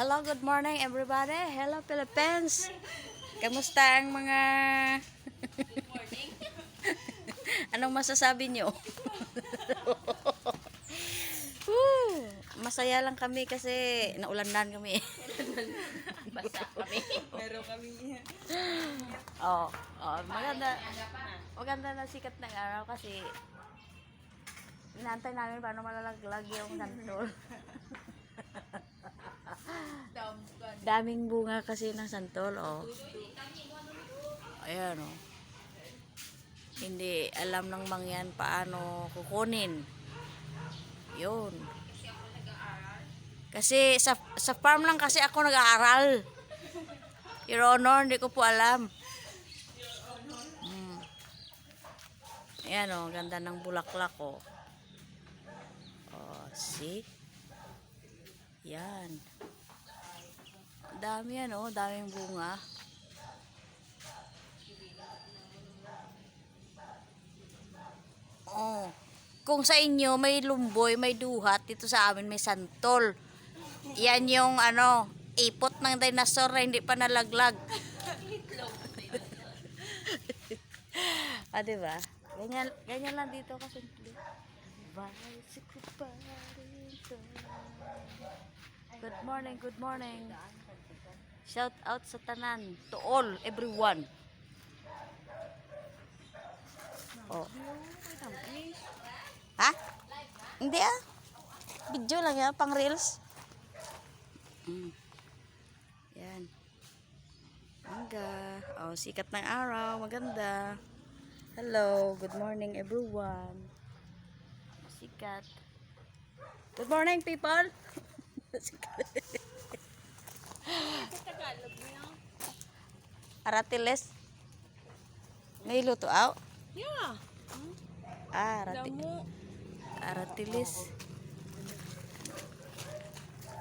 Hello, good morning everybody. Hello Philippines. Kamusta ang mga Anong masasabi nyo? Masaya lang kami kasi naulandan kami. Basta kami. Meron kami. oh, oh, maganda. Maganda na sikat ng araw kasi inaantay namin paano malalaglag yung santol. Daming bunga kasi ng santol, oh. Ayan, oh. Hindi alam ng mangyan paano kukunin. Yun. Kasi sa, sa farm lang kasi ako nag-aaral. Your Honor, hindi ko po alam. Mm. Ayan, oh. Ganda ng bulaklak, oh. Oh, see? Yan. Dami yan, oh. Daming bunga. Oh. Kung sa inyo may lumboy, may duhat, dito sa amin may santol. Yan yung ano, ipot ng dinosaur na hindi pa nalaglag. ah, di ba? Ganyan, ganyan lang dito kasi. Bicycle pa rin to. Good morning, good morning. Shout out sa tanan, to all, everyone. Oh. Ha? Hindi ah. Video lang yan, pang reels. Mm. Yan. Maganda. Oh, sikat ng araw. Maganda. Hello. Good morning, everyone. Sikat. Good morning, people. Tagalog niyo? Aratiles. May luto out. Yeah. Ah, arati Damo. aratilis.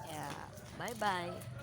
Yeah. Bye-bye.